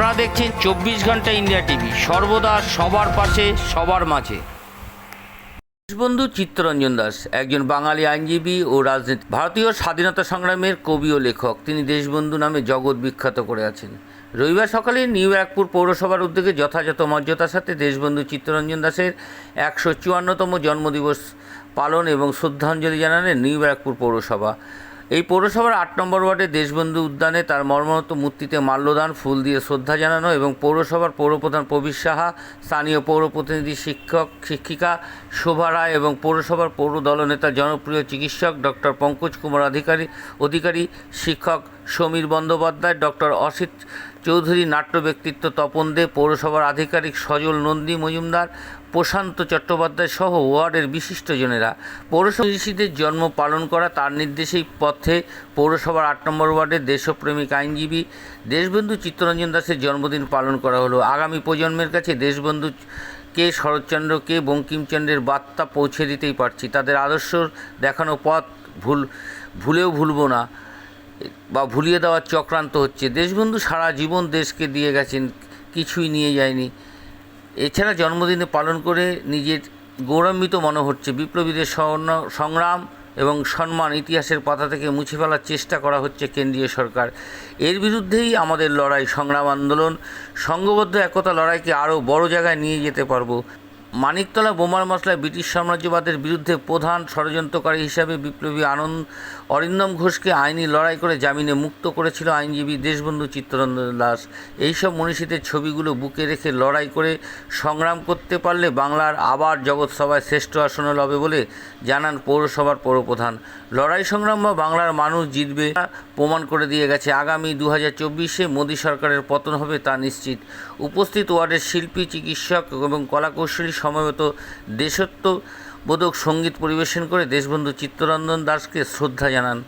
আপনারা দেখছেন চব্বিশ ঘণ্টা ইন্ডিয়া টিভি। সর্বদা সবার পাশে, সবার মাঝে। দেশবন্ধু চিত্তরঞ্জন দাস, একজন বাঙালি আইনজীবী ও রাজনীতি ভারতীয় স্বাধীনতা সংগ্রামের কবি ও লেখক। তিনি দেশবন্ধু নামে জগৎ বিখ্যাত করে আছেন। রবিবার সকালে নিউ ব্যারাকপুর পৌরসভার উদ্যোগে যথাযথ মর্যাদার সাথে দেশবন্ধু চিত্তরঞ্জন দাসের একশো চুয়ান্নতম জন্মদিবস পালন এবং শ্রদ্ধাঞ্জলি জানালেন নিউ ব্যারাকপুর পৌরসভা। এই পৌরসভার আট নম্বর ওয়ার্ডে দেশবন্ধু উদ্যানে তার মর্মরত মূর্তিতে মাল্যদান, ফুল দিয়ে শ্রদ্ধা জানানো এবং পৌরসভার পৌরপ্রধান প্রবীর সাহা, স্থানীয় পৌর প্রতিনিধি শিক্ষক, শিক্ষিকা শোভা রায় এবং পৌরসভার পৌর দলনেতা জনপ্রিয় চিকিৎসক ডক্টর পঙ্কজ কুমার অধিকারী অধিকারী শিক্ষক সমীর বন্দ্যোপাধ্যায়, ডক্টর অসিত চৌধুরী, নাট্য ব্যক্তিত্ব তপন দে, পৌরসভার আধিকারিক সজল নন্দী মজুমদার প্রশান্ত চট্টোপাধ্যায় সহ ওয়ার্ডের বিশিষ্টজনেরা পৌরসভাশীদের জন্ম পালন করা তার নির্দেশেই পথে পৌরসভার আট নম্বর ওয়ার্ডের দেশপ্রেমিক আইনজীবী দেশবন্ধু চিত্তরঞ্জন দাসের জন্মদিন পালন করা হলো। আগামী প্রজন্মের কাছে দেশবন্ধু কে শরৎচন্দ্র, কে বঙ্কিমচন্দ্রের বার্তা পৌঁছে দিতেই পারছি। তাদের আদর্শ দেখানো পথ ভুল, ভুলেও ভুলবো না বা ভুলিয়ে দেওয়ার চক্রান্ত হচ্ছে। দেশবন্ধু সারা জীবন দেশকে দিয়ে গেছেন, কিছুই নিয়ে যায়নি। এছাড়া জন্মদিনে পালন করে নিজের গৌরবান্বিত মনে হচ্ছে বিপ্লবীদের সংগ্রাম এবং সম্মান ইতিহাসের পাতা থেকে মুছে ফেলার চেষ্টা করা হচ্ছে কেন্দ্রীয় সরকার। এর বিরুদ্ধেই আমাদের লড়াই, সংগ্রাম, আন্দোলন, সংঘবদ্ধ একতা লড়াইকে আরও বড় জায়গায় নিয়ে যেতে পারব। মানিকতলা বোমার মশলায় ব্রিটিশ সাম্রাজ্যবাদের বিরুদ্ধে প্রধান ষড়যন্ত্রকারী হিসাবে বিপ্লবী আনন্দ, অরিন্দম ঘোষকে আইনি লড়াই করে জামিনে মুক্ত করেছিল আইনজীবী দেশবন্ধু চিত্তরঞ্জন দাস। এইসব মনীষীদের ছবিগুলো বুকে রেখে লড়াই করে সংগ্রাম করতে পারলে বাংলার আবার জগৎসভায় শ্রেষ্ঠ আসনে লবে বলে জানান পৌরসভার পৌরপ্রধান। লড়াই সংগ্রাম বা বাংলার মানুষ জিতবে প্রমাণ করে দিয়ে গেছে। আগামী দু হাজার চব্বিশে মোদী সরকারের পতন হবে তা নিশ্চিত। উপস্থিত ওয়ার্ডের শিল্পী, চিকিৎসক এবং কলাকৌশলী সমবেত দেশত্ববোধক সংগীত পরিবেশন করে দেশবন্ধু চিত্তরঞ্জন দাসকে শ্রদ্ধা জানান।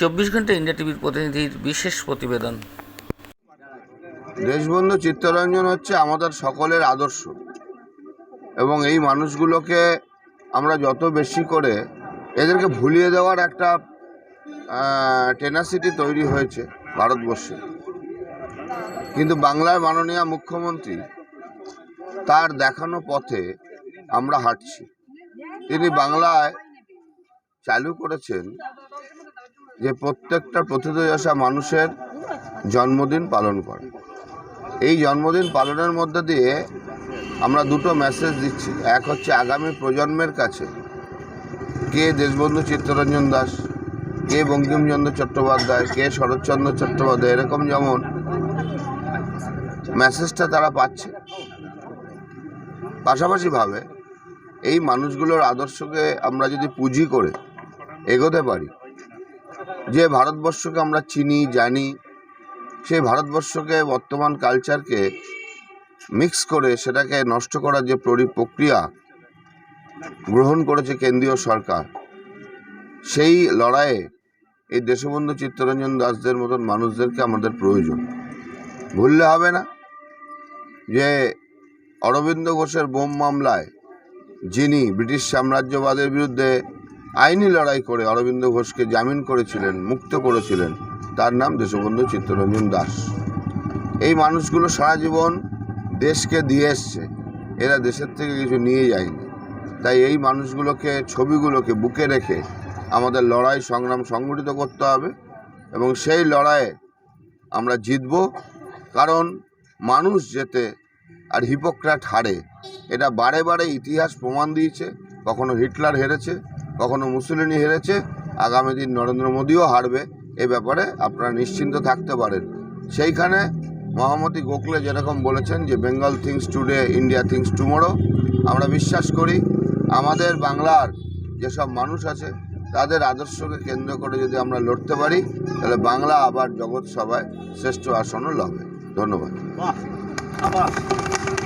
চব্বিশ ঘণ্টা ইন্ডিয়া টিভির প্রতিনিধির বিশেষ প্রতিবেদন। দেশবন্ধু চিত্তরঞ্জন হচ্ছে আমাদের সকলের আদর্শ এবং এই মানুষগুলোকে আমরা যত বেশি করে এদেরকে ভুলিয়ে দেওয়ার একটা টেনাসিটি তৈরি হয়েছে ভারতবর্ষে। কিন্তু বাংলার মাননীয় মুখ্যমন্ত্রী তার দেখানো পথে আমরা হাঁটছি। তিনি বাংলায় চালু করেছেন যে প্রত্যেকটা প্রথিতযশা মানুষের জন্মদিন পালন করে। এই জন্মদিন পালনের মধ্যে দিয়ে আমরা দুটো মেসেজ দিচ্ছি। এক হচ্ছে আগামী প্রজন্মের কাছে কে দেশবন্ধু চিত্তরঞ্জন দাস, কে বঙ্কিমচন্দ্র চট্টোপাধ্যায়, কে শরৎচন্দ্র চট্টোপাধ্যায়, এরকম যেমন মেসেজটা তারা পাচ্ছে। পাশাপাশিভাবে এই মানুষগুলোর আদর্শকে আমরা যদি পুঁজি করে এগোতে পারি, যে ভারতবর্ষকে আমরা চিনি, জানি, সেই ভারতবর্ষকে বর্তমান কালচারকে মিক্স করে সেটাকে নষ্ট করার যে পরি- প্রক্রিয়া গ্রহণ করেছে কেন্দ্রীয় সরকার, সেই লড়াইয়ে এই দেশবন্ধু চিত্তরঞ্জন দাসদের মতন মানুষদেরকে আমাদের প্রয়োজন। ভুললে হবে না যে অরবিন্দ ঘোষের বোম মামলায় যিনি ব্রিটিশ সাম্রাজ্যবাদের বিরুদ্ধে আইনি লড়াই করে অরবিন্দ ঘোষকে জামিন করেছিলেন, মুক্ত করেছিলেন, তার নাম দেশবন্ধু চিত্তরঞ্জন দাস। এই মানুষগুলো সারা জীবন দেশকে দিয়ে এসছে। এরা দেশের থেকে কিছু নিয়ে যায়নি। তাই এই মানুষগুলোকে, ছবিগুলোকে বুকে রেখে আমাদের লড়াই সংগ্রাম সংগঠিত করতে হবে এবং সেই লড়াইয়ে আমরা জিতব। কারণ মানুষ যেতে আর হিপোক্রাট হারে। এটা বারে বারে ইতিহাস প্রমাণ দিয়েছে, কখনো হিটলার হেরেছে, কখনো মুসলিনি হেরেছে, আগামী দিন নরেন্দ্র মোদীও হারবে, এ ব্যাপারে আপনারা নিশ্চিন্ত থাকতে পারেন। সেইখানে মহামতি গোখলে যেরকম বলেছেন যে, Bengal thinks today, India thinks tomorrow. আমরা বিশ্বাস করি, আমাদের বাংলার যেসব মানুষ আছে, তাদের আদর্শকে কেন্দ্র করে যদি আমরা লড়তে পারি, তাহলে বাংলা আবার জগৎ সভায় শ্রেষ্ঠ আসনও লবে। ধন্যবাদ।